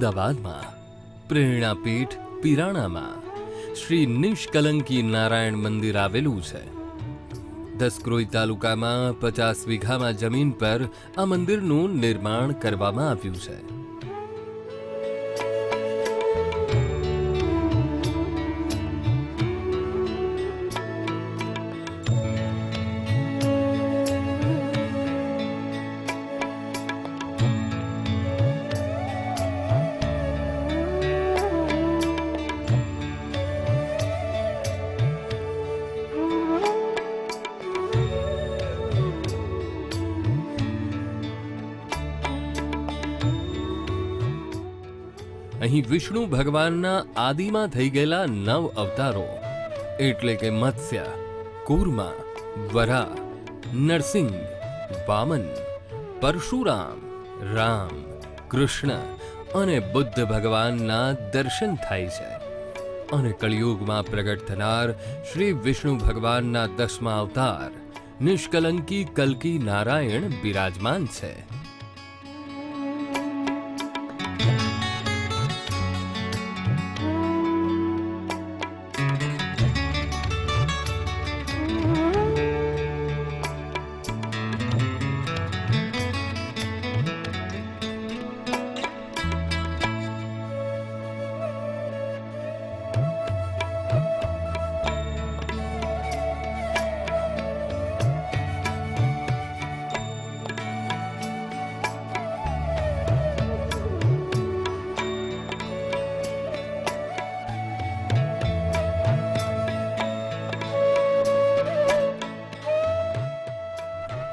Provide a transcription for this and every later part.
અમદાવાદમાં, પ્રેરણાપીઠ પિરાણામાં, શ્રી નિષ્કલંકી નારાયણ મંદિર આવેલું છે. દસક્રોઈ તાલુકામાં પચાસ વીઘામાં જમીન પર આ મંદિરનું નિર્માણ કરવામાં આવ્યું છે. અહીં વિષ્ણુ ભગવાનના આદિમાં થઈ ગયેલા નવ અવતારો, એટલે કે મત્સ્ય, કુરમા, વરા, નરસિંહ, વામન, પરશુરામ, રામ, કૃષ્ણ અને બુદ્ધ ભગવાનના દર્શન થાય છે. અને કળિયુગમાં પ્રગટ થનાર શ્રી વિષ્ણુ ભગવાનના દસમા અવતાર નિષ્કલંકી કલ્કી નારાયણ બિરાજમાન છે.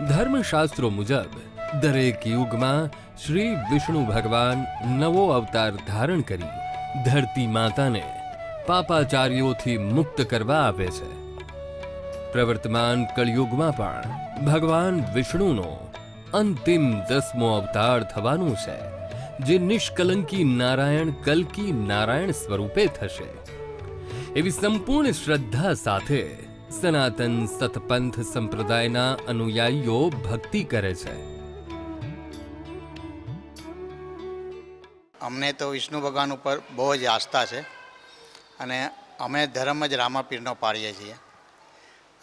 ધર્મશાસ્ત્રો મુજબ, દરેક યુગમાં શ્રી વિષ્ણુ ભગવાન નવો અવતાર ધારણ કરી ધરતી માતાને પાપાચાર્યોથી મુક્ત કરવા આવે છે. પ્રવર્તમાન કળિયુગમાં પણ ભગવાન વિષ્ણુનો અંતિમ દસમો અવતાર થવાનું છે, જે નિષ્કલંકી નારાયણ કલ્કી નારાયણ સ્વરૂપે થશે. એવી સંપૂર્ણ શ્રદ્ધા સાથે સનાતન સતપંથ સંપ્રદાયના અનુયાયીઓ ભક્તિ કરે છે. અમને તો વિષ્ણુ ભગવાન ઉપર બહુ જ આસ્થા છે અને અમે ધર્મ જ રામાપીરનો પાડીએ છીએ.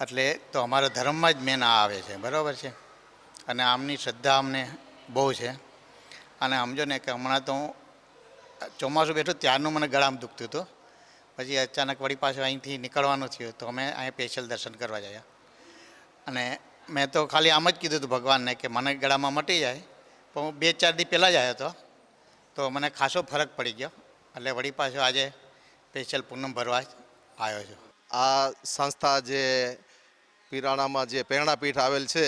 એટલે તો અમારો ધર્મમાં જ મેન આવે છે, બરાબર છે? અને આમની શ્રદ્ધા અમને બહુ છે. અને સમજો ને કે હમણાં તો ચોમાસું બેઠું ત્યારનું મને ગળામાં દુખતું હતું. પછી અચાનક વળી પાછું અહીંથી નીકળવાનું થયું તો અમે અહીંયા સ્પેશિયલ દર્શન કરવા જયા. અને મેં તો ખાલી આમ જ કીધું હતું ભગવાનને કે મને ગળામાં મટી જાય, પણ હું બે ચાર દી પહેલાં જ આવ્યો હતો. તો મને ખાસો ફરક પડી ગયો, એટલે વળી પાછો આજે સ્પેશિયલ પૂનમ ભરવા આવ્યો છું. આ સંસ્થા જે પિરાણામાં જે પ્રેરણાપીઠ આવેલ છે,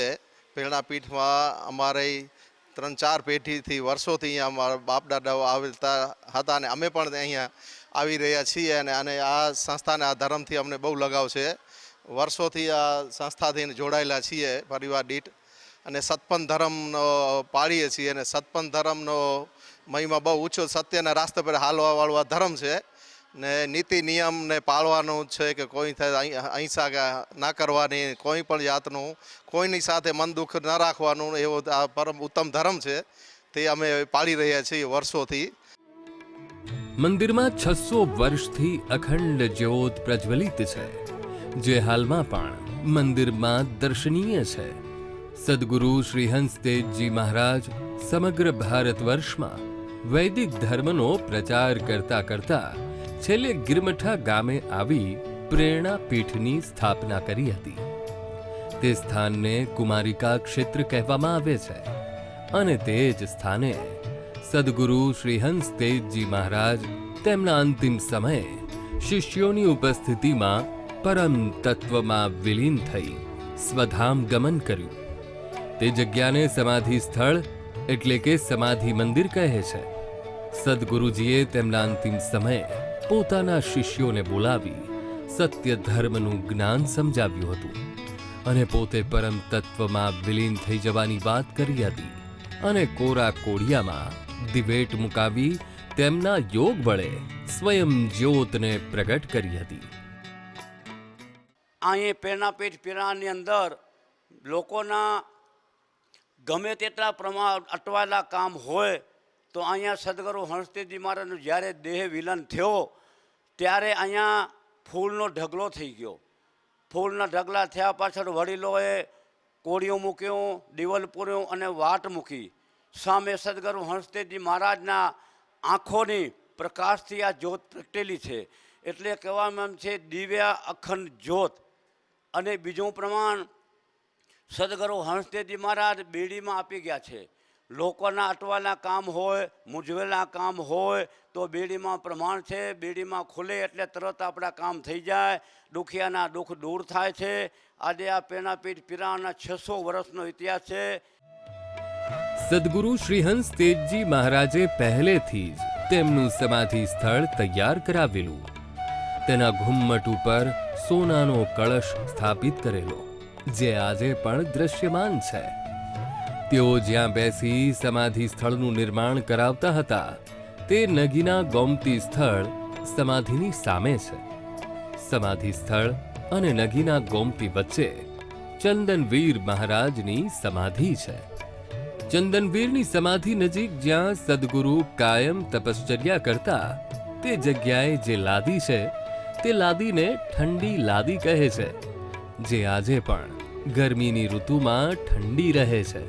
પ્રેરણાપીઠમાં અમારે ત્રણ ચાર પેઢીથી વર્ષોથી અહીંયા અમારા બાપ દાદાઓ આવેલતા હતા અને અમે પણ અહીંયા આવી રહ્યા છીએ અને અને આ સંસ્થાને આ ધર્મથી અમને બહુ લગાવ છે. વર્ષોથી આ સંસ્થાથી જોડાયેલા છીએ પરિવાર દીઠ અને સત્પન ધર્મનો પાળીએ છીએ અને સત્પન ધર્મનો મહિમા બહુ ઊંચો. સત્યના રાસ્તા પર હાલવાવાળું ધર્મ છે ને નીતિ નિયમને પાળવાનું છે કે કોઈ અહિંસા ના કરવાની, કોઈ પણ જાતનું, કોઈની સાથે મન દુઃખ ન રાખવાનું એવો આ પરમ ઉત્તમ ધર્મ છે તે અમે પાળી રહ્યા છીએ વર્ષોથી. મંદિરમાં છસો વર્ષથી અખંડ જ્યોત પ્રજ્વલિત છે. જે હાલમાં પણ મંદિરમાં દર્શનીય છે. સદગુરુ શ્રી હંસદેવજી મહારાજ સમગ્ર ભારત વર્ષમાં વૈદિક ધર્મનો પ્રચાર કરતા કરતા છેલ્લે ગિરમઠા ગામે આવી પ્રેરણા પીઠની સ્થાપના કરી હતી. તે સ્થાનને કુમારિકા ક્ષેત્ર કહેવામાં આવે છે અને તે જ સ્થાને સદગુરુ શ્રી હંસ તેજજી મહારાજ તેમના અંતિમ સમયે શિષ્યોની ઉપસ્થિતિમાં પરમ તત્વમાં વિલીન થઈ સ્વધામ ગમન કર્યું. તે જગ્યાને સમાધિ સ્થળ એટલે કે સમાધિ મંદિર કહે છે. સદગુરુજીએ તેમના અંતિમ સમયે પોતાના શિષ્યોને બોલાવી સત્ય ધર્મનું જ્ઞાન સમજાવ્યું હતું અને પોતે પરમ તત્વમાં વિલીન થઈ જવાની વાત કરી હતી અને કોરા કોડિયામાં દિવેટ મુકાવી તેમના યોગ બળે સ્વયં જ્યોતને પ્રગટ કરી હતી. અહીં પેઠ પીરાની અંદર લોકોના ગમે તેટલા પ્રમાણ અટવાયેલા કામ હોય તો અહીંયા સદગુરુ હંસદેવજી મહારાજનો જ્યારે દેહ વિલન થયો ત્યારે અહીંયા ફૂલનો ઢગલો થઈ ગયો. ફૂલના ઢગલા થયા પાછળ વડીલોએ કોળીઓ મૂક્યું, દિવલ પૂર્યું અને વાટ મૂકી. સામે સદગુરુ હંસદેવજી મહારાજના આંખોની પ્રકાશથી આ જ્યોત પ્રગટેલી છે. એટલે કહેવામાં એમ છે, દિવ્ય અખંડ જ્યોત. અને બીજું પ્રમાણ, સદગુરુ હંસદેવજી મહારાજ બેડીમાં આપી ગયા છે. લોકોના અટવાના કામ હોય, મૂંઝવેલા કામ હોય, તો બેડીમાં પ્રમાણ છે. બેડીમાં ખુલે એટલે તરત આપણા કામ થઈ જાય. દુખિયાના દુઃખ દૂર થાય છે. આજે આ પેનાપીઠ પીરાના છસો વર્ષનો ઇતિહાસ છે. સદગુરુ શ્રીહંસ તેજજી મહારાજે પહેલેથી જ તેમનું સમાધિ સ્થળ તૈયાર કરાવેલું. તેના ઘુમ્મટ ઉપર સોનાનો કળશ સ્થાપિત કરેલો, જે આજે પણ દ્રશ્યમાન છે. તેઓ જ્યાં બેસી સમાધિ સ્થળનું નિર્માણ કરાવતા હતા, તે નગીના ગોમતી સ્થળ સમાધિની સામે છે. સમાધિ સ્થળ અને નગીના ગોમતી વચ્ચે ચંદનવીર મહારાજની સમાધિ છે. ચંદનવીરની સમાધિ નજીક જ્યાં સદગુરુ કાયમ તપશ્ચર્યા કરતા તે જગ્યાએ જે લાદી છે તે લાદીને ઠંડી લાદી કહે છે જે આજે પણ ગરમીની ઋતુમાં ઠંડી રહે છે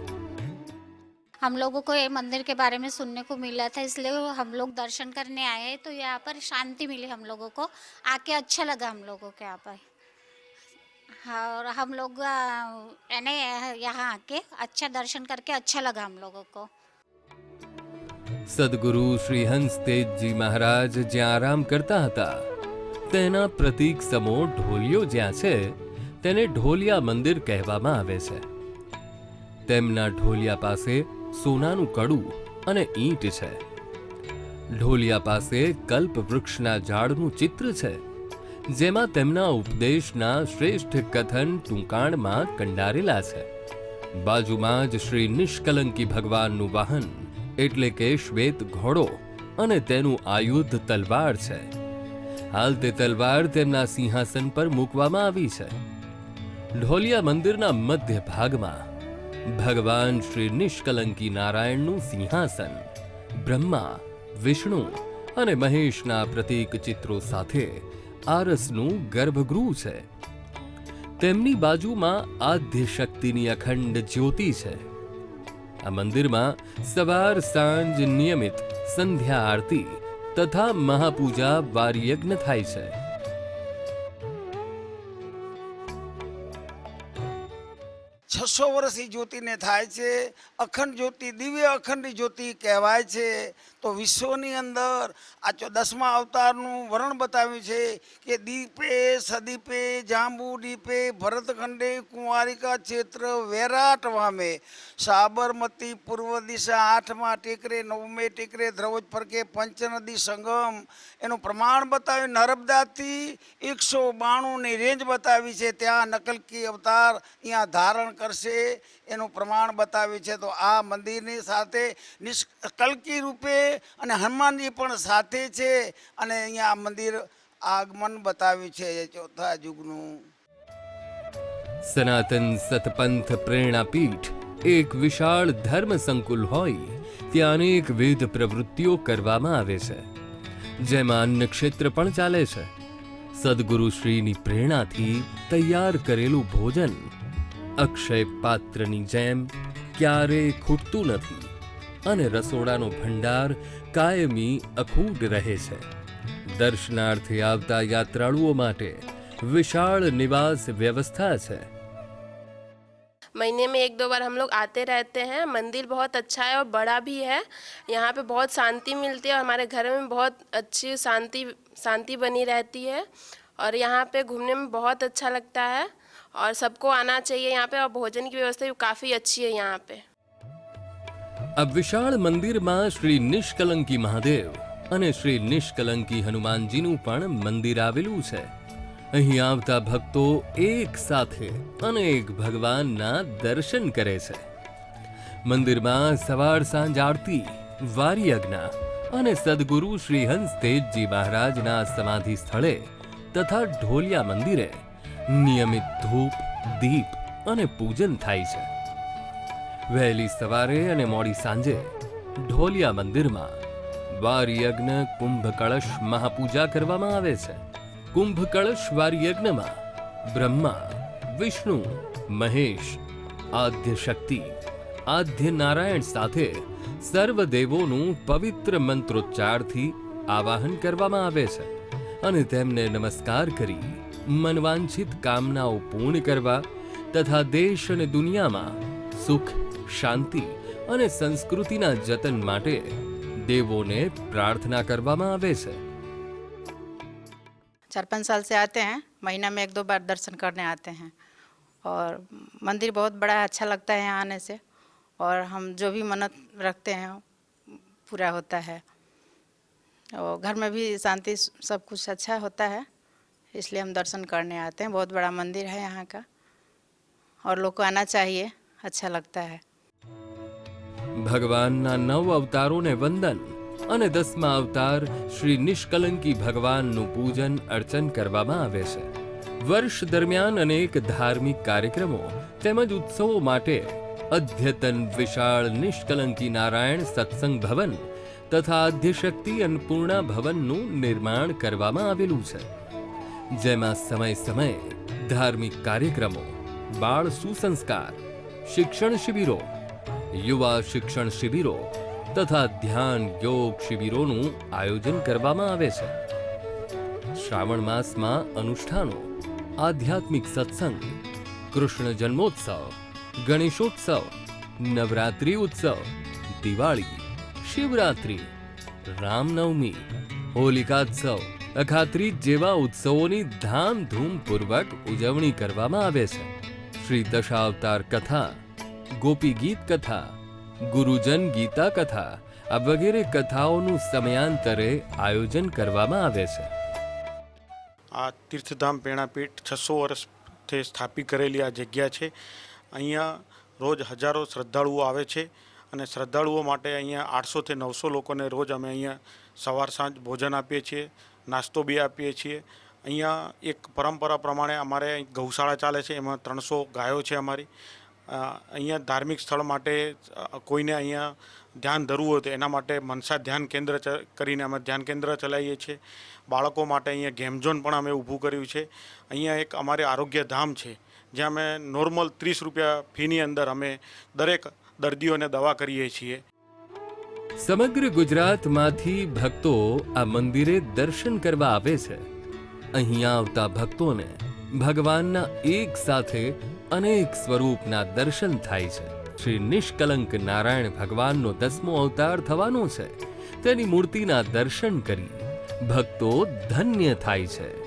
हम लोगों को ये मंदिर के बारे में सुनने को मिला था इसलिए हम लोग दर्शन करने आए हैं तो यहाँ पर शांति मिली हम लोगों को आके अच्छा लगा हम लोगों को यहाँ पर हाँ और हम लोग अ, यानी यहाँ आके अच्छा दर्शन करके अच्छा लगा हम लोगों को સદગુરુ શ્રી હંસ તેજજી મહારાજ જ્યાં આરામ કરતા હતા તેના પ્રતીક સમો ઢોલિયો જ્યાં છે તેને ઢોલિયા મંદિર કહેવામાં આવે છે તેમના ઢોલિયા પાસે સોનાનું કડું અને ઈંટ છે ઢોલિયા પાસે કલ્પ વૃક્ષના ઝાડનું ચિત્ર છે જેમાં તેમના ઉપદેશના શ્રેષ્ઠ કથન ટૂંકાણમાં કંડારેલા છે. બાજુમાં જ શ્રી નિષ્કલંકી ભગવાનનું વાહન, એટલે કે શ્વેત ઘોડો અને તેનું આયુધ તલવાર છે. હાલ તે તલવાર તેમના સિંહાસન પર મૂકવામાં આવી છે. ઢોલિયા મંદિરના મધ્ય ભાગમાં ભગવાન શ્રી નિષ્કલંકી નારાયણનું સિંહાસન, બ્રહ્મા, વિષ્ણુ અને મહેશના પ્રતીક ચિત્રો સાથે આરસનું ગર્ભગૃહ છે. તેમની બાજુમાં આદ્ય શક્તિની અખંડ જ્યોતિ છે. આ મંદિરમાં સવાર સાંજ નિયમિત સંધ્યા આરતી તથા મહાપૂજા વાર્યજ્ઞ થાય છે. છસો વર્ષથી જ્યોતિને થાય છે. અખંડ જ્યોતિ, દિવ્ય અખંડ જ્યોતિ કહેવાય છે. તો વિશ્વની અંદર આ ચો દસમા અવતારનું વર્ણન બતાવ્યું છે કે દીપે સદીપે જાંબુ દીપે ભરતખંડે કુંવારિકા ક્ષેત્ર વેરાટ વામે. સાબરમતી પૂર્વ દિશા આઠમાં ટેકરે, નવમે ટેકરે, ધ્રવજ ફરકે પંચનદી સંગમ. એનું પ્રમાણ બતાવ્યું. નર્મદાથી એકસો બાણુંની રેન્જ બતાવી છે. ત્યાં નકલકી અવતાર અહીંયા ધારણ કરશે. એનું પ્રમાણ બતાવ્યું છે. તો આ મંદિરની સાથે નિષ્કલકી રૂપે અને હનુમાનજી પણ સાથે છે અને અહીંયા આ મંદિર આગમન બતાવ્યું છે ચોથા યુગનું સનાતન સતપંથ પ્રેરણાપીઠ, એક વિશાળ ધર્મ સંકુલ હોય, ત્યાં અનેક વેદ પ્રવૃત્તિઓ કરવામાં આવે છે. જેમાં અન્ન ક્ષેત્ર પણ ચાલે છે. સદગુરુશ્રીની પ્રેરણાથી તૈયાર કરેલું ભોજન અક્ષય પાત્રની જેમ ક્યારેય ખૂટતું નથી અને રસોડાનો ભંડાર કાયમી અખૂટ રહે છે દર્શનાર્થે આવતા યાત્રાળુઓ માટે વિશાળ નિવાસ વ્યવસ્થા છે महीने में एक दो बार हम लोग आते रहते हैं मंदिर बहुत अच्छा है और बड़ा भी है यहाँ पे बहुत शांति मिलती है और हमारे घर में बहुत अच्छी शांति शांति बनी रहती है और यहाँ पे घूमने में बहुत अच्छा लगता है और सबको आना चाहिए यहाँ पे और भोजन की व्यवस्था भी काफ़ी अच्छी है यहाँ पे આ વિશાળ મંદિરમાં શ્રી નિષ્કલંકી મહાદેવ અને શ્રી નિષ્કલંકી હનુમાનજીનું પણ મંદિર આવેલું છે અહીં આવતા ભક્તો એક સાથે અનેક ભગવાનના દર્શન કરે છે મંદિરમાં સવાર સાંજ આરતી વારિયજ્ઞ અને સદગુરુ શ્રી હંસ તેજજી મહારાજના સમાધિ સ્થળે તથા ઢોલિયા મંદિરે નિયમિત ધૂપ, દીપ અને પૂજન થાય છે. વહેલી સવારે અને મોડી સાંજે ઢોલિયા મંદિરમાં વાર યજ્ઞ કુંભ કળશ મહાપૂજા કરવામાં આવે છે. કુંભ કળશ વાર યજ્ઞમાં બ્રહ્મા, વિષ્ણુ, મહેશ આદ્ય શક્તિ આદ્ય નારાયણ સાથે સર્વ દેવોનું પવિત્ર મંત્રોચ્ચારથી આવાહન કરવામાં આવે છે અને તેમને નમસ્કાર કરી મનવાંછિત કામનાઓ પૂર્ણ કરવા તથા દેશ અને દુનિયામાં સુખ શાંતિ અને સંસ્કૃતિના જતન માટે દેવોને પ્રાર્થના કરવામાં આવે છે चार पाँच साल से आते हैं महीना में एक दो बार दर्शन करने आते हैं और मंदिर बहुत बड़ा है अच्छा लगता है यहाँ आने से और हम जो भी मन्नत रखते हैं पूरा होता है और घर में भी शांति सब कुछ अच्छा होता है इसलिए हम दर्शन करने आते हैं बहुत बड़ा मंदिर है यहाँ का और लोग को आना चाहिए अच्छा लगता है ભગવાનના નવ અવતારોને વંદન અને દસમા અવતાર શ્રી નિષ્કલંકી ભગવાનનું પૂજન અર્ચન કરવામાં આવે છે વર્ષ દરમિયાન અનેક ધાર્મિક કાર્યક્રમો તેમજ ઉત્સવો માટે અદ્યતન વિશાળ નિષ્કલંકી નારાયણ સત્સંગ ભવન તથા આદ્યશક્તિ અન્નપૂર્ણા ભવનનું નિર્માણ કરવામાં આવેલું છે જેમાં સમય સમયે ધાર્મિક કાર્યક્રમો, બાળ સુસંસ્કાર, શિક્ષણ શિબિરો, યુવા શિક્ષણ શિબિરો તથા ધ્યાન યોગ શિબિરોનું આયોજન કરવામાં આવે છે. શ્રાવણ માસમાં અનુષ્ઠાનો, આધ્યાત્મિક સત્સંગ, કૃષ્ણ જન્મોત્સવ, ગણેશોત્સવ, નવરાત્રિ ઉત્સવ, દિવાળી, શિવરાત્રિ, રામનવમી, હોલિકાત્સવ અખાત્રીજ જેવા ઉત્સવોની ધામધૂમપૂર્વક ઉજવણી કરવામાં આવે છે. શ્રી દશાવતાર કથા, ગોપી ગીત કથા, ગુરુજન ગીતા કથા, આ વગેરે કથાઓનું સમયાંતરે આયોજન કરવામાં આવે છે. આ તીર્થધામ પેણાપીઠ છસો વર્ષથી સ્થાપિત કરેલી આ જગ્યા છે. અહીંયા રોજ હજારો શ્રદ્ધાળુઓ આવે છે અને શ્રદ્ધાળુઓ માટે અહીંયા આઠસોથી નવસો લોકોને રોજ અમે અહીંયા સવાર સાંજ ભોજન આપીએ છીએ. નાસ્તો બી આપીએ છીએ. અહીંયા એક પરંપરા પ્રમાણે અમારે ગૌશાળા ચાલે છે, એમાં ત્રણસો ગાયો છે અમારી. અહીંયા ધાર્મિક સ્થળ માટે કોઈને અહીંયા ધ્યાન ધરવું હોય તો એના માટે મનસા ધ્યાન કેન્દ્ર કરીને અમે ધ્યાન કેન્દ્ર ચલાવીએ છીએ. બાળકો માટે અહીંયા ગેમ ઝોન પણ અમે ઊભું કર્યું છે. અહીંયા એક અમારે આરોગ્ય ધામ છે, જ્યાં અમે નોર્મલ ત્રીસ રૂપિયા ફીની અંદર અમે દરેક દર્દીઓને દવા કરીએ છીએ. સમગ્ર ગુજરાતમાંથી ભક્તો આ મંદિરે દર્શન કરવા આવે છે. અહીંયા આવતા ભક્તોને ભગવાનના એક સાથે અનેક સ્વરૂપના દર્શન થાય છે. શ્રી નિષ્કલંક નારાયણ ભગવાનનો દસમો અવતાર થવાનો છે. તેની મૂર્તિના દર્શન કરી ભક્તો ધન્ય થાય છે.